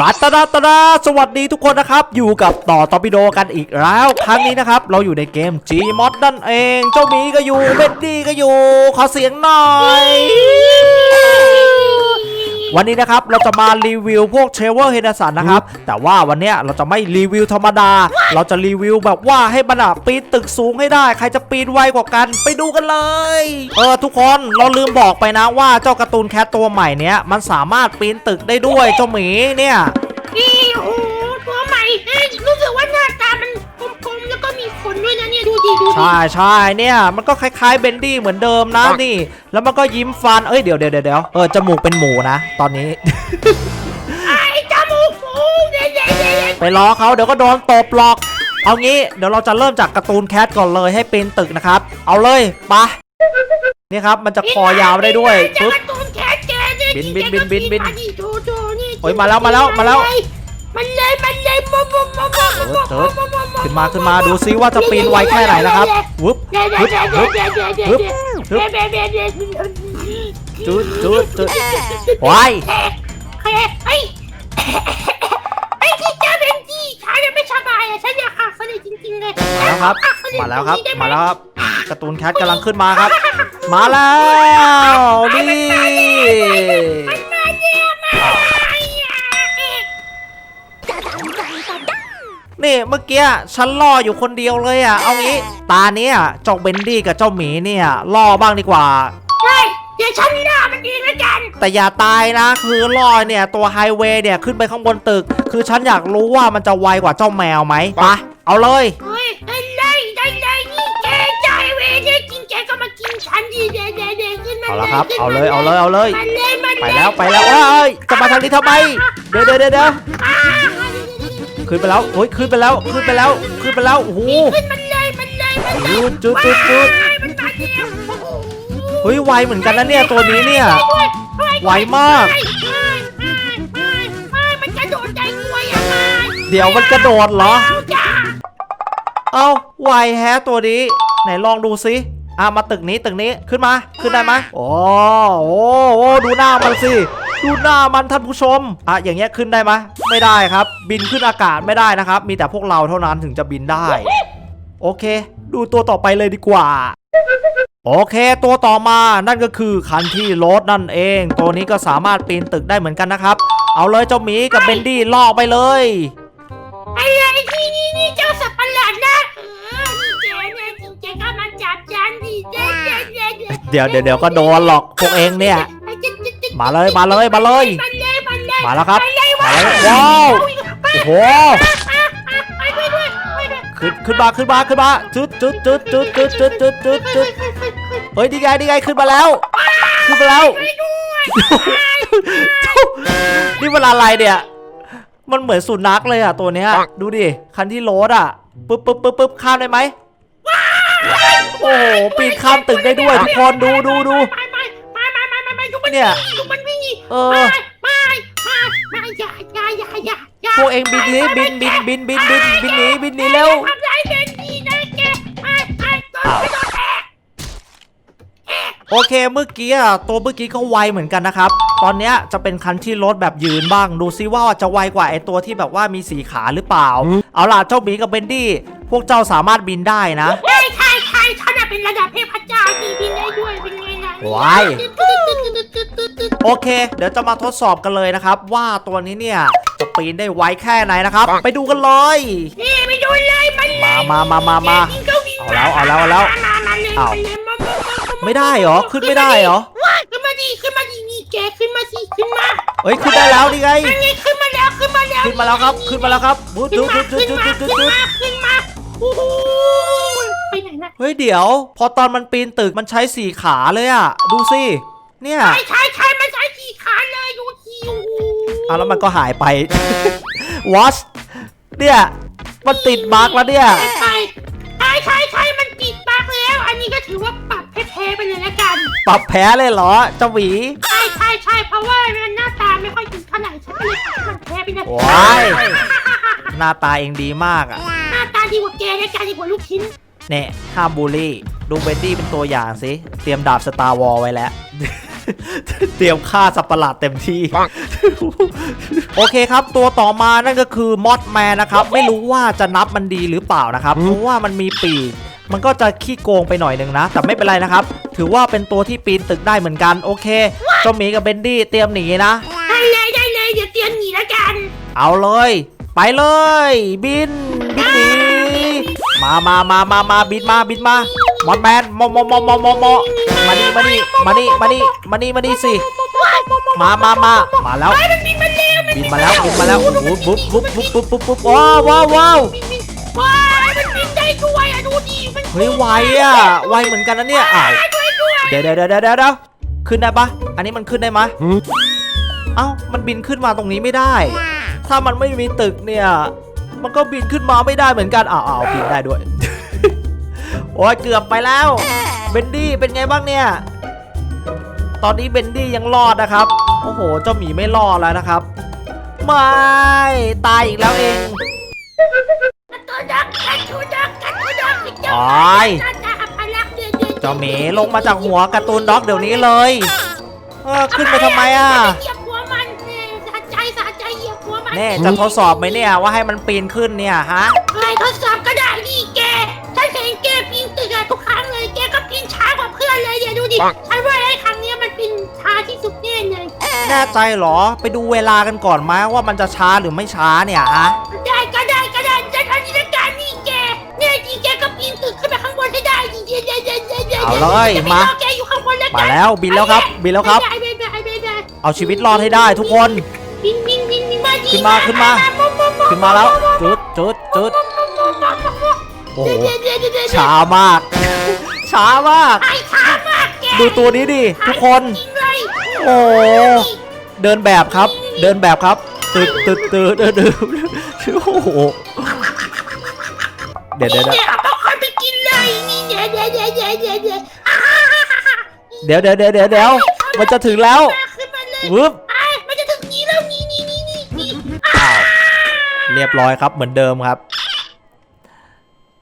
ตาตาดาตาดาสวัสดีทุกคนนะครับ อยู่กับต่อตอปิโดกันอีกแล้ว ครั้งนี้นะครับ เราอยู่ในเกม Gmod นั่นเอง เจ้าหมีก็อยู่เบนดี้ก็อยู่ ขอเสียงหน่อย วันนี้นะครับเราจะมารีวิวพวกเชเวอร์เฮนสันนะครับ แต่ว่าวันเนี้ยเราจะไม่รีวิวธรรมดา เราจะรีวิวแบบว่าให้มันอะปีนตึกสูงให้ได้ ใครจะปีนไวกว่ากันไปดูกันเลย เออทุกคนเราลืมบอกไปนะว่าเจ้าการ์ตูนแคทตัวใหม่เนี้ยมันสามารถปีนตึกได้ด้วยเจ้าหมีเนี่ยนี่โอ้โหตัวใหม่เอ้ย ด้วยนะเนี่ยดูดิดูดิใช่ใช่เนี่ยมันก็คล้ายๆเบนดี้เหมือนเดิมนะนี่ แล้วมันก็ยิ้มฟันเอ้ยเดี๋ยวเดี๋ยวเดี๋ยวเออจมูกเป็นหมูนะ ตอนนี้ ไอ้จมูกฟูเด็ดเด็ดเด็ดไปล้อเขาเดี๋ยวก็โดนตบหรอก เอางี้เดี๋ยวเราจะเริ่มจากการ์ตูนแคทก่อนเลยให้ปีนตึกนะครับ เอาเลยไปะนี่ครับมันจะคอยาวได้ด้วยปึ๊ปึ๊บบตูนแขนแกเนี่ยบินบินบินบินบินนี่ดูดูนี่โอ้ยมาแล้วมาแล้วมาแล้ว มันเลยมันเลยมมมมมเติร์ด ขึ้นมาขึ้นมาดูซิว่าจะปีนไวแค่ไหนนะครับวึบเด็ดวึบเด็ดวึบเด็ดเด็ดเด็ดฮึบฮึบเด็ดเด็ดเด็ดจุดจุดจุดว้ายเฮ้ยเฮ้ยไอ้ที่เจ้าเบนจี้ฉันยังไม่สบายอะฉันอยากหักสนิทจริงๆเลยมาแล้วครับ มาแล้วครับ มาแล้วครับการ์ตูนแคทกำลังขึ้นมาครับ มาแล้วนี่ นี่เมื่อกี้ฉันล่ออยู่คนเดียวเลยอะ เอางี้ ตาเนี้ยเจ้าเบนดี้กับเจ้าหมีเนี่ยล่อบ้างดีกว่า เฮ้ยเดี๋ยวฉันหน้ามันเองแล้วกัน แต่อย่าตายนะ คือล่อเนี่ยตัวไฮเวย์เนี่ยขึ้นไปข้างบนตึก คือฉันอยากรู้ว่ามันจะไวกว่าเจ้าแมวไหมไปะเอาเลย เฮ้ยได้เลยได้เลยนี่แกใจเวเนี่ยกินแกก็มากินฉันดีเด็ดเด็ดเด็ดขึ้นมาเอาเลละยครับขึ้นเอามาเลย เอาเลย เอาเลย มันเลยมันไปแล้ว ไปแล้วเอ้ย จะมาทางนี้ทำไม เดี๋ยวเดี๋ยวเดี๋ยวเดี๋ยวอ่า ขึ้นไปแล้วโอ้ยขึ้นไปแล้วขึ้นไปแล้วขึ้นไปแล้วโอ้โหขึ้นมันเลยมันเลยมันเลยจุดจุดจุดจุดว้ายมันมาแล้วโอ้โหเฮ้ยไวเหมือนกันนะเนี่ยตัวนี้เนี่ยไวมากมันกระโดดใจกลัวยังไงเดี๋ยวมันกระโดดเหรอ เอาจ้าเอ้าไวแฮะตัวนี้ ไหนลองดูซิอะมาตึกนี้ตึกนี้ขึ้นมาขึ้นได้ไหมโอ้โอ้โอ้ดูหน้ามันสิ ดูหน้ามันท่านผู้ชมอะอย่างเงี้ยขึ้นได้ไหมไม่ได้ครับ บินขึ้นอากาศไม่ได้นะครับ มีแต่พวกเราเท่านั้นถึงจะบินได้ โอเค ดูตัวต่อไปเลยดีกว่า โอเค ตัวต่อมานั่นก็คือคันที่รถนั่นเอง ตัวนี้ก็สามารถปีนตึกได้เหมือนกันนะครับ เอาเลยเจ้าหมีกับเบนดี้ล่อไปเลยอะไรที่นี่นี่เจ้าสัตว์ประหลาดนะเออนี่แกเนี่ยจริงแกก็มาจับฉันดิเด็ดเด็ดเด็ดเดี๋ยวเดี๋ยวเดี๋ยวก็โดนหรอกพวกเองเนี่ย มาเลยมาเลยมาเลยมันเลยมันเลยมาแล้วครับมันเลยมาแล้วว้าวโอ้โหไปด้วยด้วยไปด้วยขึ้นขึ้นมาขึ้นมาขึ้นมาจุดจุดจุดจุดจุดจุดจุดจุดจุดเฮ้ยดีไงดีไงขึ้นมาแล้วขึ้นมาแล้วไปด้วยนี่มันอะไรเนี่ยมันเหมือนสุนัขเลยอะตัวเนี้ยดูดิคันที่โรดอะปึ๊บปึ๊บปึ๊บปึ๊บข้ามได้ไหมโอ้โหปีนข้ามตึกได้ด้วยทุกคนดูดูดู ดูมันเนี่ยดูมันวิ่งเอไปอไปไปไปอย่าอย่าอย่าอย่าอย่าพวกเองบินหนี้บินบินบินบินบินบินหนีบินหนีเร็ว ทำร้ายเบนดีนะแกไปไปตัวอ้าวไปโดนแทงโอเคเมื่อกี้อะตัวเมื่อกี้ก็ไวเหมือนกันนะครับ ตอนเนี้ยจะเป็นคันที่รถแบบยืนบ้าง ดูซิว่าจะไวกว่าไอตัวที่แบบว่ามีสีขาหรือเปล่า เอาล่ะเจ้าหมีกับเบนดี้พวกเจ้าสามารถบินได้นะใช่ใช่ใช่ฉันน่ะเป็นระดับเทพเจ้าดีบินได้ด้วยเป็นไงล่ะว้าย โอเค เดี๋ยวจะมาทดสอบกันเลยนะครับ ว่าตัวนี้เนี่ยจะปีนได้ไวแค่ไหนนะครับ ไปดูกันเลยนี่ไปดูเลยมันเลยมา มา มา มามาวิ่งก็วิ่งเอาแล้ว เอาแล้ว เอาแล้ว มามาเลยอ้าวมาเลยมามามาไม่ได้เหรอ ขึ้นไม่ได้เหรอ ว้ายขึ้นมาดิขึ้นมาดินี่แกขึ้นมาสิขึ้นมาเฮ้ย ขึ้นได้แล้วนี่ไง อันนี้ขึ้นมาแล้วขึ้นมาแล้วขึ้นมาแล้วครับ ขึ้นมาแล้วครับบูดขึ้นจุดมาจุดจุขึ้ดนจุดมาจุดขึ้จุนดมาขึ้นมาโอ้โหไปไหนนะเฮ้ย เดี๋ยว พอตอนมันปีนตึกมันใช้สี่ขาเลยอะดูสิ เนี่ยใช่ใช่ใช่มันใช้ขี่ขาเลยดูทีโอ้โหอะแล้วมันก็หายไปวอชเนี่ยมันติดบั๊กแล้วเนี่ย ใช่ใช่ใช่ใช่มันปิดปากแล้ว อันนี้ก็ถือว่าปรับแพ้ๆไปเลยละกัน ปรับแพ้เลยเหรอเจ้าหวีใช่ใช่ใช่เพราะว่ามันหน้าตาไม่ค่อยดีเท่าไหร่ฉันก็เลยปรับให้มันแพ้ไปเลยว้าย หน้าตาเองดีมากอะหน้าตาดีกว่าแกและการดีกว่าลูกชิ้นเนี่ยห้ามบูลลี่ ดูเบนดี้เป็นตัวอย่างสิ เตรียมดาบสตาร์วอลไว้แล้ว เตรียมฆ่าสัตว์ประหลาดเต็มที่ โอเคครับ ตัวต่อมานั่นก็คือมอสแมนนะครับ ไม่รู้ว่าจะนับมันดีหรือเปล่านะครับ เพราะว่ามันมีปีก มันก็จะขี้โกงไปหน่อยหนึ่งนะ แต่ไม่เป็นไรนะครับ ถือว่าเป็นตัวที่ปีนตึกได้เหมือนกันโอเคเจ้าหมีกับเบนดี้เตรียมหนีนะ ได้เลยได้เลยเดี๋ยวเตรียมหนีแล้วกัน เอาเลย ไปเลย บินบินหนีมามามามามาบินมาบินมา มอสแมนมอมอมอมอมอมอมานี่มานี่มานี่มานี่มานี่มานี่สิมามามามาแล้วมันบินมาเร็วมันบินมาแล้วบินมาแล้วโอ้โหบุ๊บบุ๊บบุ๊บบุ๊บบุ๊บบุ๊บว้าวว้าวว้าวบินบินว้ายมันบินได้ด้วยอะดูดิมันเฮ้ยไวอะไวเหมือนกันนะเนี่ยอ้าวได้ด้วยด้วยเดี๋ยวเดี๋ยวเดี๋ยวเดี๋ยวเดี๋ยวขึ้นได้ปะอันนี้มันขึ้นได้ไหมยเอ้ามันบินขึ้นมาตรงนี้ไม่ได้ ถ้ามันไม่มีตึกเนี่ย มันก็บินขึ้นมาไม่ได้เหมือนกันอ้าวอ้าวบินได้ด้วย โอ้ยเกือบไปแล้วเบนดี้เป็นไงบ้างเนี่ย ตอนนี้เบนดี้ยังรอดนะครับ โอ้โห เจ้าหมีไม่รอดแล้วนะครับ ไม่ ตายอีกแล้วเองตัวดักกันตัวดักกันตัวดักโอ้ยจ้าจ้าพลักเดือดเดือดเจ้าหมีลงมาจากหัวการ์ตูนด็อกเดี๋ยวนี้เลยเออขึ้นไปทำไมอะเนี่ยจะใจเหยียบหัวมันแน่จะทดสอบไหมเนี่ยว่าให้มันปีนขึ้นเนี่ยฮะเฮ้ยทดส น่ใจเหรอ ไปดูเวลากันก่อนไหมว่ามันจะช้าหรือไม่ช้าเนี่ยฮะ ได้ก็ได้ก็ได้ฉันเอาจินตนาการนี่แกเนี่ยจีแกก็ปีนตึกขึ้นไปข้างบนให้ได้ดิเยวเยวเยวเยวเยวเอาเลยจะไปมารอแกอยู่ข้างบนแล้วมาแล้วบินแล้วครับบินแล้วครับ ไม่ได้ไม่ได้ไม่ได้เอาชีวิตรอดให้ได้ทุกคน บินบินบินบินมาขึ้นมาขึ้นมา ขึ้นมาแล้วจุดจุดจุดโอ้โหช้ามาก ช้ามาก ไอ้ช้ามากแกดูตัวนี้ดิทุกคน จริงเลย โอ้โห เดินแบบครับ เดินแบบครับตึดตึดตึดตึดตึดโอ้โหเดี๋ยวเดี๋ยวเดี๋ยวเนี่ยเอาค่อยไปกินเลยนี่เดี๋ยวเดี๋ยวเดี๋ยวเดี๋ยวเดี๋ยวเดี๋ยวเดี๋ยวเดี๋ยวเดี๋ยวเดี๋ยวเดี๋ยวมันจะถึงแล้วขึ้นมาเลย วึบไอ้มันจะถึงนี้แล้วนี่นี่นี่นี่นี่อ้าวเรียบร้อยครับเหมือนเดิมครับ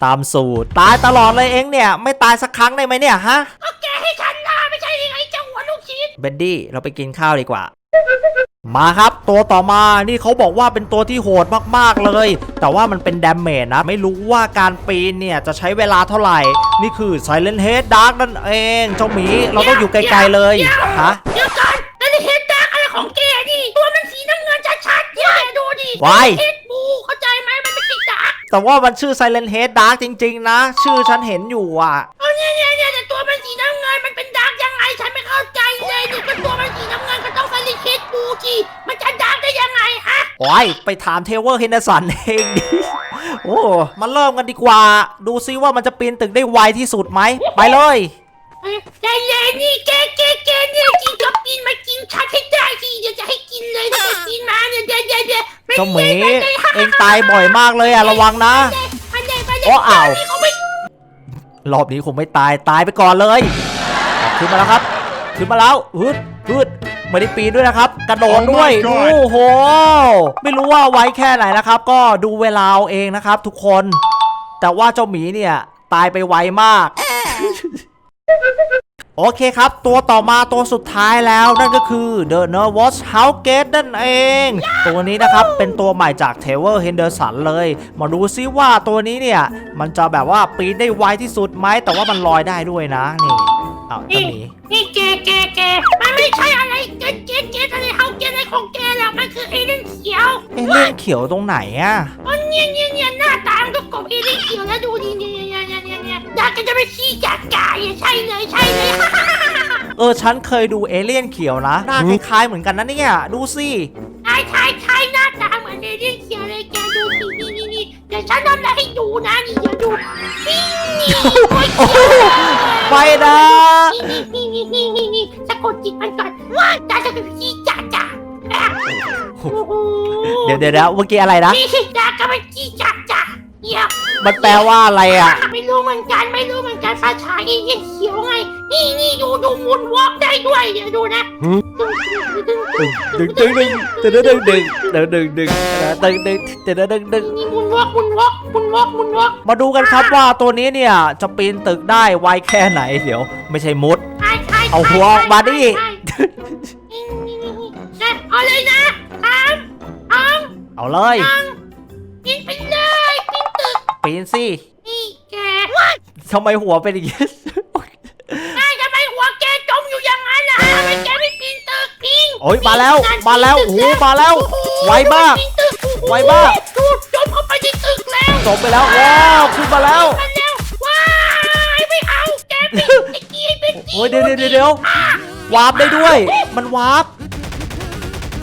ตามสูตรตายตลอดเลยเองเนี่ย ไม่ตายสักครั้งได้ไหมเนี่ยฮะก็แกให้ฉันนะไม่ใช่ยังไงเจ้าหัวลูกชิ้น เบนดี้เราไปกินข้าวดีกว่า มาครับตัวต่อมานี่เขาบอกว่าเป็นตัวที่โหดมากๆเลย แต่ว่ามันเป็นดาเมจนะ ไม่รู้ว่าการปีนเนี่ย จะใช้เวลาเท่าไหร่ นี่คือ Silent Head Dark นั่นเอง เจ้าหมีเราต้องอยู่ไกลๆเลยดี๋วฮะเดี๋ยวก่อนแล้วนี่เห็นดาร์กอะไรของแกดิ ตัวมันสีน้ำเงินชัดๆเนี่ยดูดิวายเห็ดบูเข้าใจไหมมันไม่ใช่ดาร์กแต่ว่ามันชื่อ Silent Head Dark จริง ๆ นะ ชื่อฉันเห็นอยู่อะ โอ้ยไปถามเทเวอร์เฮนเดอร์สันเองดิโอ้มาเริ่มกันดีกว่า ดูซิว่ามันจะปีนตึกได้ไวที่สุดไหม ไปเลยเอ้ยได้เลยนี่แกแกแกเนี่ยกินกับกินมากินชัดให้ได้สิเดี๋ยวจะให้กินเลยถ้าจะกินมาเนี่ยเดี๋ยวเดี๋ยวเดี๋ยวเจ้าหมีเองตายบ่อยมากเลยอะระวังนะมันได้มันได้โอ้อ้าวนี่เขาไม่รอบนี้คงไม่ตายตายไปก่อนเลยเอาขึ้นมาแล้วครับ ขึ้นมาแล้วฮึดฮึด ไม่ได้ปีนด้วยนะครับ กระโดดด้วย Oh โอ้ my god โห ไม่รู้ว่าไวแค่ไหนนะครับ ก็ดูเวลาเอาเองนะครับ ทุกคน แต่ว่าเจ้าหมีเนี่ยตายไปไวมาก โอเคครับ ตัวต่อมาตัวสุดท้ายแล้วนั่นก็คือ The Nervous House Gate นั่นเอง ตัวนี้นะครับ เป็นตัวใหม่จาก t a v e r Henderson เลย มาดูซิว่าตัวนี้เนี่ย มันจะแบบว่าปีนได้ไวที่สุดไหม แต่ว่ามันลอยได้ด้วยนะนี่เอาวเจ้านี่หมีนี่แกแกแกมันไม่ใช่อะไรเกตเกตเกตอะไรเฮาเกตอะไรของแกหรอกมันคือเอเลนเขียวเอ๊ะเรื่องเขียวตรงไหนอะอ๋อเนี่ยเนี่ยเนี่ยหน้าตามันก็กบเอเลนเขียวแล้วดูดิเนี่ยเนี่ยเนี่ยเนี่ยเนี่ยอยากจะไปขี้จากกายอะใช่เลยใช่เลย เออฉันเคยดูเอเลี่ยนเขียวนะหน้าคล้ายๆเหมือนกันนะเนี่ยดูสิใช่ใช่ใช่หน้าตาเหมือนเอเลนเขียวเลยแกดูสินี่นี่นี่ เดี๋ยวฉันทำอะไรให้ดูนะนี่เดี๋ยวดูนี่นี่โอ้ยโอ้โหไปนะนี่นี่นี่นี่นี่สะกดจิตมันก่อนว่าจะจะเป็นขี้จ่าจ่าโอ้โหเดี๋ยวเดี๋ยวเดี๋ยวเมื่อกี้อะไรนะนี่จ่ากับเป็นขี้จ่าจ่าเยี่ยมมันแปลว่าอะไรอะไม่ รู้เหมือนกันไม่รู้เหมือนกันภาษาเอเลี่ยนเขียวไง นี่นี่ดูดูหมุนวอกได้ด้วยเดี๋ยวดูนะหืมดึงดึงดึงดึงดึงดึงดึงดึงดึงดึงดึงดึงดึงดึงดึงดึงนี่มุนวอล์กมุนวอล์กมุนวอล์กมุนวอกมาดูกันครับว่าตัวนี้เนี่ยจะปีนตึกได้ไวแค่ไหนเดี๋ยว ไม่ใช่มุด ใช่ใช่เอาหัวออกมาดิ ใช่นะเอาเลยนะสามสองเอาเลยหนึ่งปีนไปเลยปีนตึกปีนสินี่ แกทำไมหัวเป็นอย่างนี้ได้ทำไมหัวแกจมอยู่อย่างนั้นล่ะทำไมแกไม่ปีนตึกพิงโอ้ยมาแล้วปีนมาแล้วปีนโอ้โหตึกมาแล้วโอ้โหไวมากปีนตึกโอ้โหไวมากดูจมเข้าไปในตึกแล้วจบไปแล้วว้าวขึ้นมาแล้วมาแล้วว้ายไม่เอาแกปีนไอ้กี้เป็นกี้โอ้ยเดี๋ยวเดี๋ยวเดี๋ยวเดี๋ยววาร์ปได้ด้วย มันวาร์ป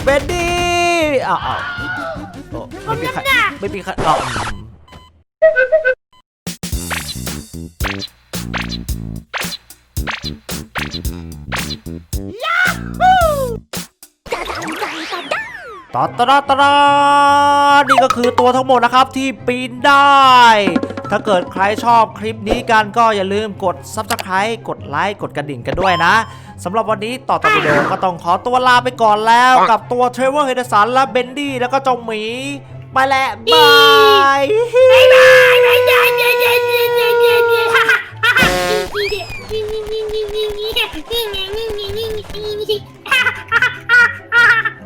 เบนดี้อ้าวอ้าวโอ้ไม่มีใครไม่มีใครอ้าว อืมตอตระตระนี่ก็คือตัวทั้งหมดนะครับที่ปีนได้ ถ้าเกิดใครชอบคลิปนี้กันก็อย่าลืมกด Subscribe กดไลค์กดกระดิ่งกันด้วยนะสำหรับวันนี้ต่อต่อวิดีโอก็ต้องขอตัวลาไปก่อนแล้ว กับตัวเทรเวอร์เฮดสันและเบนดี้แล้วก็เจ้าหมี ไปแหละบายบ๊ายบายบ๊ายบายเย้เย้เย้เย้เย้เย้ฮ่าฮ่าฮ่าฮ่าฮ่าฮ่า